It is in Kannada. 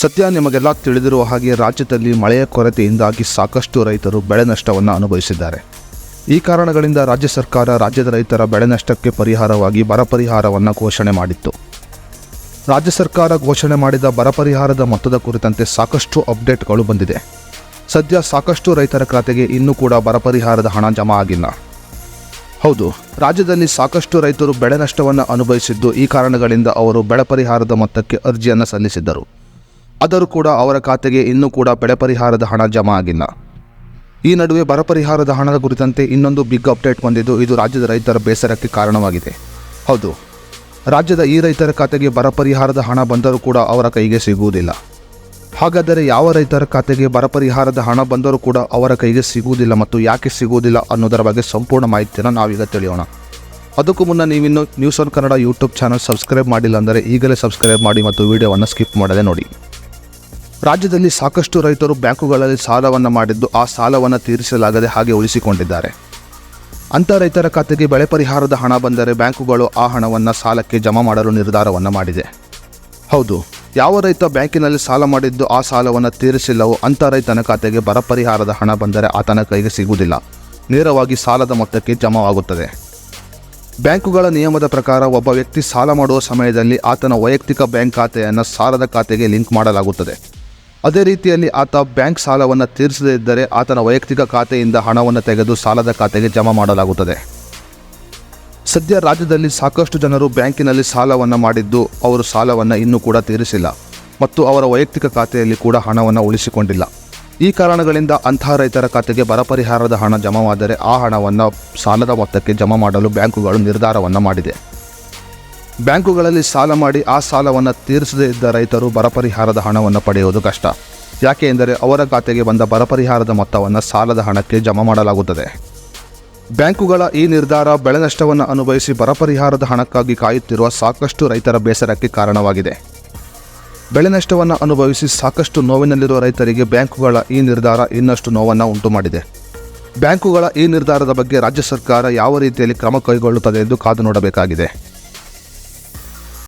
ಸದ್ಯ ನಿಮಗೆಲ್ಲ ತಿಳಿದಿರುವ ಹಾಗೆ ರಾಜ್ಯದಲ್ಲಿ ಮಳೆಯ ಕೊರತೆಯಿಂದಾಗಿ ಸಾಕಷ್ಟು ರೈತರು ಬೆಳೆ ನಷ್ಟವನ್ನು ಅನುಭವಿಸಿದ್ದಾರೆ. ಈ ಕಾರಣಗಳಿಂದ ರಾಜ್ಯ ಸರ್ಕಾರ ರಾಜ್ಯದ ರೈತರ ಬೆಳೆ ನಷ್ಟಕ್ಕೆ ಪರಿಹಾರವಾಗಿ ಬರ ಪರಿಹಾರವನ್ನು ಘೋಷಣೆ ಮಾಡಿತ್ತು. ರಾಜ್ಯ ಸರ್ಕಾರ ಘೋಷಣೆ ಮಾಡಿದ ಬರ ಪರಿಹಾರದ ಮೊತ್ತದ ಕುರಿತಂತೆ ಸಾಕಷ್ಟು ಅಪ್ಡೇಟ್ಗಳು ಬಂದಿದೆ. ಸದ್ಯ ಸಾಕಷ್ಟು ರೈತರ ಖಾತೆಗೆ ಇನ್ನೂ ಕೂಡ ಬರ ಪರಿಹಾರದ ಹಣ ಜಮಾ ಆಗಿಲ್ಲ. ಹೌದು, ರಾಜ್ಯದಲ್ಲಿ ಸಾಕಷ್ಟು ರೈತರು ಬೆಳೆ ನಷ್ಟವನ್ನು ಅನುಭವಿಸಿದ್ದು ಈ ಕಾರಣಗಳಿಂದ ಅವರು ಬೆಳೆ ಪರಿಹಾರದ ಮೊತ್ತಕ್ಕೆ ಅರ್ಜಿಯನ್ನು ಸಲ್ಲಿಸಿದ್ದರು. ಆದರೂ ಕೂಡ ಅವರ ಖಾತೆಗೆ ಇನ್ನೂ ಕೂಡ ಬೆಳೆ ಪರಿಹಾರದ ಹಣ ಜಮಾ ಆಗಿಲ್ಲ. ಈ ನಡುವೆ ಬರ ಪರಿಹಾರದ ಹಣದ ಕುರಿತಂತೆ ಇನ್ನೊಂದು ಬಿಗ್ ಅಪ್ಡೇಟ್ ಬಂದಿದ್ದು ಇದು ರಾಜ್ಯದ ರೈತರ ಬೇಸರಕ್ಕೆ ಕಾರಣವಾಗಿದೆ. ಹೌದು, ರಾಜ್ಯದ ಈ ರೈತರ ಖಾತೆಗೆ ಬರ ಪರಿಹಾರದ ಹಣ ಬಂದರೂ ಕೂಡ ಅವರ ಕೈಗೆ ಸಿಗುವುದಿಲ್ಲ. ಹಾಗಾದರೆ ಯಾವ ರೈತರ ಖಾತೆಗೆ ಬರ ಪರಿಹಾರದ ಹಣ ಬಂದರೂ ಕೂಡ ಅವರ ಕೈಗೆ ಸಿಗುವುದಿಲ್ಲ ಮತ್ತು ಯಾಕೆ ಸಿಗುವುದಿಲ್ಲ ಅನ್ನೋದರ ಬಗ್ಗೆ ಸಂಪೂರ್ಣ ಮಾಹಿತಿಯನ್ನು ನಾವೀಗ ತಿಳಿಯೋಣ. ಅದಕ್ಕೂ ಮುನ್ನ ನೀವಿನ್ನು news on Kannada YouTube channel subscribe ಮಾಡಿಲ್ಲ ಅಂದರೆ ಈಗಲೇ ಸಬ್ಸ್ಕ್ರೈಬ್ ಮಾಡಿ ಮತ್ತು ವಿಡಿಯೋವನ್ನು ಸ್ಕಿಪ್ ಮಾಡದೆ ನೋಡಿ. ರಾಜ್ಯದಲ್ಲಿ ಸಾಕಷ್ಟು ರೈತರು ಬ್ಯಾಂಕುಗಳಲ್ಲಿ ಸಾಲವನ್ನು ಮಾಡಿದ್ದು ಆ ಸಾಲವನ್ನು ತೀರಿಸಲಾಗದೆ ಹಾಗೆ ಉಳಿಸಿಕೊಂಡಿದ್ದಾರೆ. ಅಂಥ ರೈತರ ಖಾತೆಗೆ ಬೆಳೆ ಪರಿಹಾರದ ಹಣ ಬಂದರೆ ಬ್ಯಾಂಕುಗಳು ಆ ಹಣವನ್ನು ಸಾಲಕ್ಕೆ ಜಮಾ ಮಾಡಲು ನಿರ್ಧಾರವನ್ನು ಮಾಡಿದೆ. ಹೌದು, ಯಾವ ರೈತ ಬ್ಯಾಂಕಿನಲ್ಲಿ ಸಾಲ ಮಾಡಿದ್ದು ಆ ಸಾಲವನ್ನು ತೀರಿಸಿಲ್ಲವೋ ಅಂಥ ರೈತನ ಖಾತೆಗೆ ಬರ ಪರಿಹಾರದ ಹಣ ಬಂದರೆ ಆತನ ಕೈಗೆ ಸಿಗುವುದಿಲ್ಲ. ನೇರವಾಗಿ ಸಾಲದ ಮೊತ್ತಕ್ಕೆ ಜಮಾವಾಗುತ್ತದೆ. ಬ್ಯಾಂಕುಗಳ ನಿಯಮದ ಪ್ರಕಾರ ಒಬ್ಬ ವ್ಯಕ್ತಿ ಸಾಲ ಮಾಡುವ ಸಮಯದಲ್ಲಿ ಆತನ ವೈಯಕ್ತಿಕ ಬ್ಯಾಂಕ್ ಖಾತೆಯನ್ನು ಸಾಲದ ಖಾತೆಗೆ ಲಿಂಕ್ ಮಾಡಲಾಗುತ್ತದೆ. ಅದೇ ರೀತಿಯಲ್ಲಿ ಆತ ಬ್ಯಾಂಕ್ ಸಾಲವನ್ನು ತೀರಿಸದೇ ಇದ್ದರೆ ಆತನ ವೈಯಕ್ತಿಕ ಖಾತೆಯಿಂದ ಹಣವನ್ನು ತೆಗೆದು ಸಾಲದ ಖಾತೆಗೆ ಜಮಾ ಮಾಡಲಾಗುತ್ತದೆ. ಸದ್ಯ ರಾಜ್ಯದಲ್ಲಿ ಸಾಕಷ್ಟು ಜನರು ಬ್ಯಾಂಕಿನಲ್ಲಿ ಸಾಲವನ್ನು ಮಾಡಿದ್ದು ಅವರು ಸಾಲವನ್ನು ಇನ್ನೂ ಕೂಡ ತೀರಿಸಿಲ್ಲ ಮತ್ತು ಅವರ ವೈಯಕ್ತಿಕ ಖಾತೆಯಲ್ಲಿ ಕೂಡ ಹಣವನ್ನು ಉಳಿಸಿಕೊಂಡಿಲ್ಲ. ಈ ಕಾರಣಗಳಿಂದ ಅಂತಹ ರೈತರ ಖಾತೆಗೆ ಬರ ಪರಿಹಾರದ ಹಣ ಜಮಾವಾದರೆ ಆ ಹಣವನ್ನು ಸಾಲದ ಮೊತ್ತಕ್ಕೆ ಜಮಾ ಮಾಡಲು ಬ್ಯಾಂಕುಗಳು ನಿರ್ಧಾರವನ್ನು ಮಾಡಿದೆ. ಬ್ಯಾಂಕುಗಳಲ್ಲಿ ಸಾಲ ಮಾಡಿ ಆ ಸಾಲವನ್ನು ತೀರಿಸದೇ ಇದ್ದ ರೈತರು ಬರ ಪರಿಹಾರದ ಹಣವನ್ನು ಪಡೆಯುವುದು ಕಷ್ಟ. ಯಾಕೆ ಎಂದರೆ ಅವರ ಖಾತೆಗೆ ಬಂದ ಬರ ಪರಿಹಾರದ ಮೊತ್ತವನ್ನು ಸಾಲದ ಹಣಕ್ಕೆ ಜಮಾ ಮಾಡಲಾಗುತ್ತದೆ. ಬ್ಯಾಂಕುಗಳ ಈ ನಿರ್ಧಾರ ಬೆಳೆ ನಷ್ಟವನ್ನು ಅನುಭವಿಸಿ ಬರ ಪರಿಹಾರದ ಹಣಕ್ಕಾಗಿ ಕಾಯುತ್ತಿರುವ ಸಾಕಷ್ಟು ರೈತರ ಬೇಸರಕ್ಕೆ ಕಾರಣವಾಗಿದೆ. ಬೆಳೆ ನಷ್ಟವನ್ನು ಅನುಭವಿಸಿ ಸಾಕಷ್ಟು ನೋವಿನಲ್ಲಿರುವ ರೈತರಿಗೆ ಬ್ಯಾಂಕುಗಳ ಈ ನಿರ್ಧಾರ ಇನ್ನಷ್ಟು ನೋವನ್ನು ಉಂಟು ಮಾಡಿದೆ ಬ್ಯಾಂಕುಗಳ ಈ ನಿರ್ಧಾರದ ಬಗ್ಗೆ ರಾಜ್ಯ ಸರ್ಕಾರ ಯಾವ ರೀತಿಯಲ್ಲಿ ಕ್ರಮ ಕೈಗೊಳ್ಳುತ್ತದೆ ಎಂದು ಕಾದು ನೋಡಬೇಕಾಗಿದೆ.